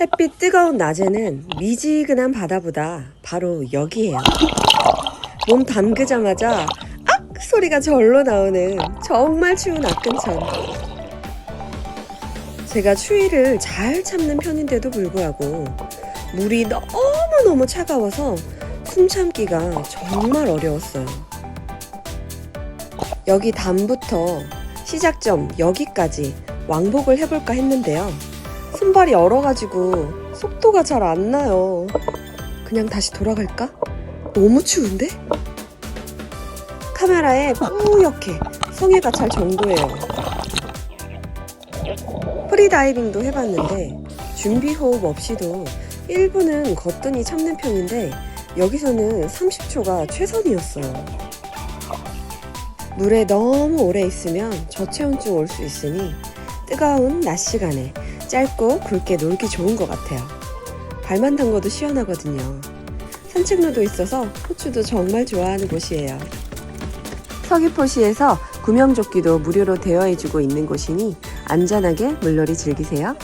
햇빛 뜨거운 낮에는 미지근한 바다보다 바로 여기에요. 몸 담그자마자 악 소리가 절로 나오는 정말 추운 악근천. 제가 추위를 잘 참는 편인데도 불구하고 물이 너무너무 차가워서 숨 참기가 정말 어려웠어요. 여기 담부터 시작점 여기까지 왕복을 해볼까 했는데요. 손발이 얼어가지고 속도가 잘 안 나요. 그냥 다시 돌아갈까? 너무 추운데? 카메라에 뿌옇게 성에가 찰 정도예요. 프리다이빙도 해봤는데 준비 호흡 없이도 1분은 거뜬히 참는 편인데 여기서는 30초가 최선이었어요. 물에 너무 오래 있으면 저체온증 올 수 있으니 뜨거운 낮 시간에 짧고 굵게 놀기 좋은 것 같아요. 발만 담궈도 시원하거든요. 산책로도 있어서 호추도 정말 좋아하는 곳이에요. 서귀포시에서 구명조끼도 무료로 대여해주고 있는 곳이니 안전하게 물놀이 즐기세요.